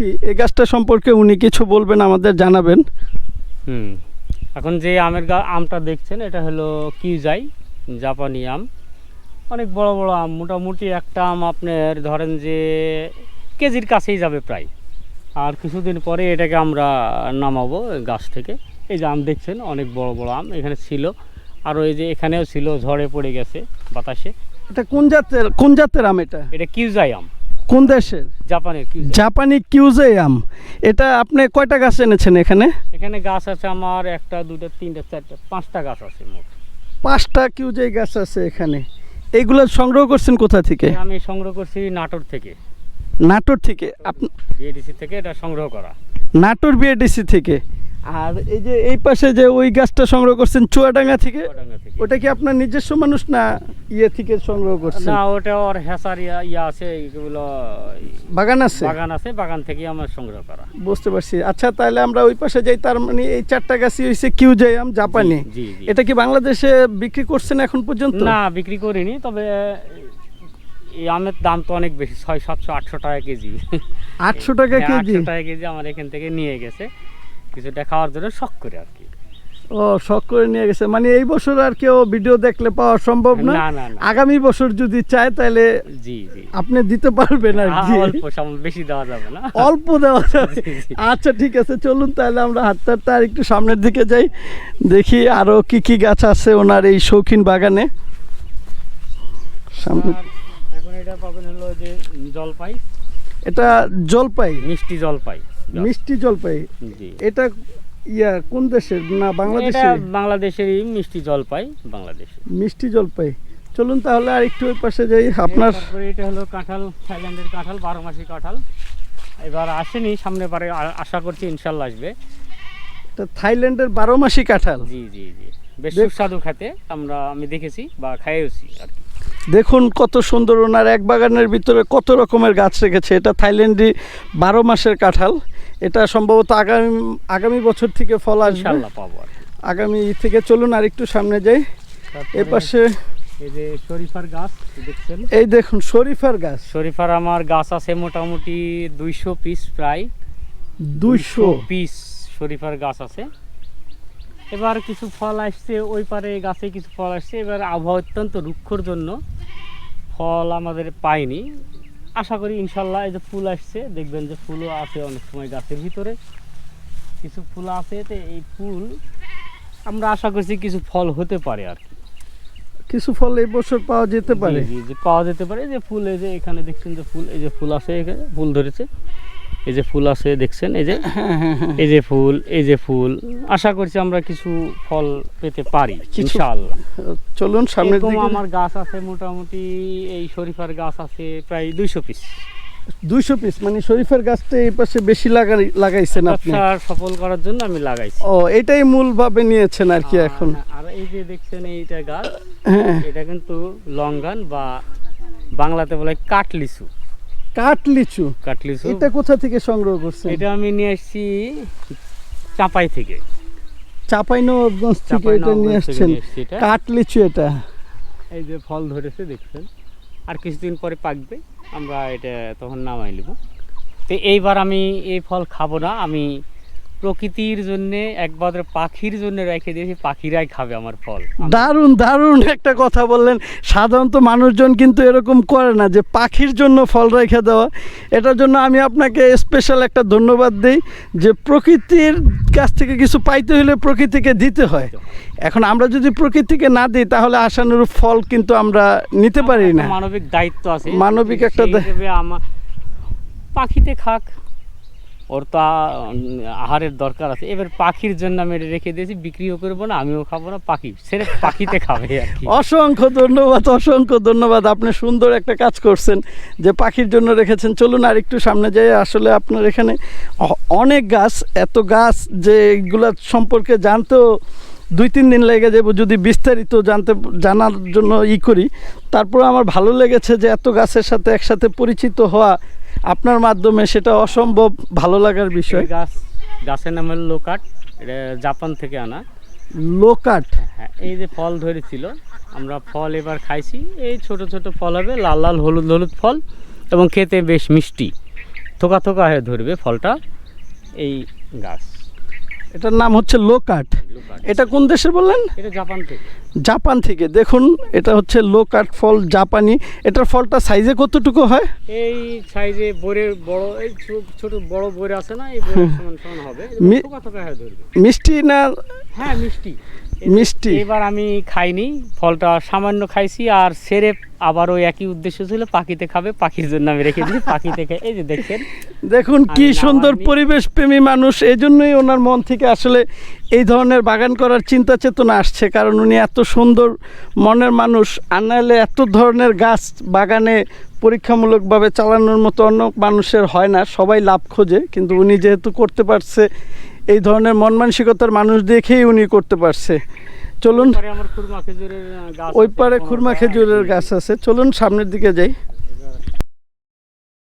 এই গাছটা সম্পর্কে উনি কিছু বলবেন আমাদের জানাবেন। হুম এখন যে আমের গা আমটা দেখছেন এটা হলো কিউজাই জাপানি আম। অনেক বড় বড় আম মোটামুটি একটা আম আপনার ধরেন যে কেজির কাছেই যাবে প্রায়। আর কিছুদিন পরে এটাকে আমরা নামাবো গাছ থেকে। এই যে আম দেখছেন অনেক বড় বড় আম এখানে ছিল। আরও এই যে এখানেও ছিল ঝড়ে পড়ে গেছে বাতাসে। এটা কোন জাতের কোন জাতের আম এটা? এটা কিউজাই আম। কোন দেশের জাপানের জাপানি কিউজে আম এটা আপনি কয়টা গাছ এনেছেন এখানে? এখানে গাছ আছে আমার একটা দুটো তিনটা চারটা পাঁচটা গাছ আছে মোট। পাঁচটা কিউজে গাছ আছে এখানে। এইগুলো সংগ্রহ করছেন কোথা থেকে? আমি সংগ্রহ করছি নাটোর থেকে। নাটোর থেকে। আপনি বিএডিসি থেকে এটা সংগ্রহ করা। নাটোর বিএডিসি থেকে। আর এই যে এই পাশে যে ওই গাছটা সংগ্রহ করছেন চুয়াডাঙ্গা থেকে ওটা কি আপনার নিজস্ব মানুষ না ইয়ে থেকে সংগ্রহ করছেন? না ওটা ওর হেসার ইয়া আছে এইগুলো বাগান আছে? বাগান আছে বাগান থেকে আমার সংগ্রহ করা। বুঝতে পারছি। আচ্ছা তাহলে আমরা ওই পাশে যাই তার মানে এই চারটা গাছই হয়েছে কিউজে আম জাপানি এটা কি বাংলাদেশে বিক্রি করছেন এখন পর্যন্ত? না বিক্রি করিনি তবে এই আমের দাম তো অনেক বেশি ছয় সাতশো আটশো টাকা কেজি। আটশো টাকা হ্যাঁ, কেজি? আটশো টাকা কেজি আমার এখান থেকে নিয়ে গেছে। কিছুটা খাওয়ার জন্য শখ করে আর কি। ও শখ করে নিয়ে গেছে। মানে এই বছর আর কেউ ভিডিও দেখলে পাওয়া সম্ভব না? আগামী বছর যদি চায় তাহলে জি জি। আপনি দিতে পারবেন আর কি। অল্প বেশি দেওয়া যাবে না। অল্প দেওয়া যাবে। আচ্ছা ঠিক আছে চলুন তাহলে আমরা হাঁটতে হাঁটতে আর একটু সামনের দিকে যাই। দেখি আরও কি কি গাছ আছে ওনার এই শৌখিন বাগানে। সামনে। এখন এটা পাবেন হলো যে জলপাই। এটা জলপাই। মিষ্টি জলপাই। মিষ্টি জলপাই। এটা ইয়া কোন দেশের না বাংলাদেশের বাংলাদেশেরই মিষ্টি জলপাই বাংলাদেশে। মিষ্টি জলপাই। চলুন তাহলে আর একটু ওই পাশে যাই আপনার এটা হলো কাঁঠাল থাইল্যান্ডের কাঁঠাল বারো মাসি কাঁঠাল। এবার আসেনি সামনে পারে আশা করছি ইনশাল্লাহ আসবে। এটা থাইল্যান্ডের বারো মাসি কাঁঠাল। জি জি জি। বেশ সুস্বাদু খেতে আমরা আমি দেখেছি বা খাইয়েওছি আর কি। দেখুন কত সুন্দর ওনার এক বাগানের ভিতরে কত রকমের গাছ রেখেছে। এটা থাইল্যান্ডি বারো মাসের কাঁঠাল। এটা সম্ভবত আগামী আগামী বছর থেকে ফল আসবে। পাবো আগামী থেকে চলুন আর একটু সামনে যাই। এ পাশে এই যে শরীফার গাছ দেখছেন? এই দেখুন শরীফার গাছ। শরীফার আমার গাছ আছে মোটামুটি দুইশো পিস প্রায়। দুইশো পিস শরীফার গাছ আছে। এবার কিছু ফল আসছে ওই পারে গাছে কিছু ফল আসছে। এবার আবহাওয়া অত্যন্ত রুক্ষর জন্য ফল আমাদের পাইনি। আশা করি ইনশাল্লাহ এই যে ফুল আসছে দেখবেন যে ফুলও আছে অনেক সময় গাছের ভিতরে। কিছু ফুল আছে তো এই ফুল আমরা আশা করছি কিছু ফল হতে পারে আর কি। কিছু ফল এই বছর পাওয়া যেতে পারে। যে পাওয়া যেতে পারে। যে ফুল এই যে এখানে দেখছেন যে ফুল এই যে ফুল আছে এখানে ফুল ধরেছে। এই যে ফুল আছে দেখছেন? এই যে? হ্যাঁ হ্যাঁ হ্যাঁ। এই যে ফুল এই যে ফুল। আশা করছি আমরা কিছু ফল পেতে পারি ইনশাআল্লাহ। চলুন সামনে আমার গাছ আছে মোটামুটি এই শরীফার গাছ আছে প্রায় দুইশো পিস। দুইশো পিস? মানে শরীফের গাছটা এই পাশে বেশি লাগাই লাগাইছেন আপনি? ব্যবসা সফল করার জন্য আমি লাগাইছি। ও এটাই মূল ভাবে নিয়েছেন আর কি এখন। আর- এই যে দেখছেন এইটা গাছ এটা কিন্তু লঙ্গান বা বাংলাতে বলে কাঠলিচু। কাঠ লিচু এটা কোথা থেকে সংগ্রহ করছেন? এটা আমি নিয়ে আসছি চাপাই থেকে। চাঁপাইনবাবগঞ্জ থেকে এটা নিয়ে আসছেন। কাটলিচু। এটা। এই যে ফল ধরেছে দেখছেন? আর কিছুদিন পরে পাকবে। আমরা এটা তখন নামাই নেব। তো এইবার আমি এই ফল খাব না। আমি প্রকৃতির জন্য একবার পাখির জন্য রেখে দিয়েছি পাখিরাই খাবে আমার ফল। দারুণ দারুণ একটা কথা বললেন। সাধারণত মানুষজন কিন্তু এরকম করে না যে পাখির জন্য ফল রেখে দেওয়া। এটার জন্য আমি আপনাকে স্পেশাল একটা ধন্যবাদ দিই যে প্রকৃতির কাছ থেকে কিছু পাইতে হলে প্রকৃতিকে দিতে হয়। এখন আমরা যদি প্রকৃতিকে না দিই তাহলে আশানুরূপ ফল কিন্তু আমরা নিতে পারি না। মানবিক দায়িত্ব আছে। মানবিক একটা আমার পাখিতে খাক ওর তো, আহারের দরকার আছে। এবার পাখির জন্য আমি এটা রেখে দিয়েছি, বিক্রিও করব না, আমিও খাব না, পাখি, সেরে পাখিতে খাবে অসংখ্য ধন্যবাদ অসংখ্য ধন্যবাদ, আপনি সুন্দর একটা কাজ করছেন যে পাখির জন্য রেখেছেন। চলুন আর একটু সামনে যাই, আসলে আপনার এখানে অনেক গাছ, এত গাছ যে এগুলা সম্পর্কে জানতেও দুই তিন দিন লেগে যাব যদি বিস্তারিত জানতে জানার জন্য ই করি। তারপর আমার ভালো লেগেছে যে এত গাছের সাথে একসাথে পরিচিত হওয়া আপনার মাধ্যমে সেটা অসম্ভব ভালো লাগার বিষয়। গাছ গাছের নাম হলো লোকাট এটা জাপান থেকে আনা। লোকাট? হ্যাঁ এই যে ফল ধরেছিল আমরা ফল এবার খাইছি এই ছোট ছোট ফল হবে লাল লাল হলুদ হলুদ ফল এবং খেতে বেশ মিষ্টি। থোকা থোকা হয়ে ধরবে ফলটা এই গাছ। এটার নাম হচ্ছে লোকাট। এটা কোন দেশের বললেন? এটা জাপান থেকে। জাপান থেকে। দেখুন এটা হচ্ছে লো কাট ফল জাপানি। এটার ফলটা সাইজে কতটুকু হয়? এই সাইজে বইয়ের বড় এই ছোট বড় বইয়ের আছে না এই বইয়ের সমান সমান হবে। মিষ্টি না হ্যাঁ মিষ্টি। মিষ্টি। এবার আমি খাইনি ফলটা সামান্য খাইছি আর সেরে আবার ওই একই উদ্দেশ্য ছিল পাখিতে খাবে পাখির জন্য আমি রেখে দিই পাখিতে খাই এই যে দেখছেন দেখুন কি সুন্দর। পরিবেশ প্রেমী মানুষ এই জন্যই ওনার মন থেকে আসলে এই ধরনের বাগান করার চিন্তা চেতনা আসছে কারণ উনি এত সুন্দর মনের মানুষ। আর নাহলে এত ধরনের গাছ বাগানে পরীক্ষামূলকভাবে চালানোর মতো অন্য মানুষের হয় না সবাই লাভ খোঁজে কিন্তু উনি যেহেতু করতে পারছে এই ধরনের মন মানসিকতার মানুষ দেখেই উনি করতে পারছে। চলুন ওই পারে খুরমা খেজুরের গাছ আছে। চলুন সামনের দিকে যাই।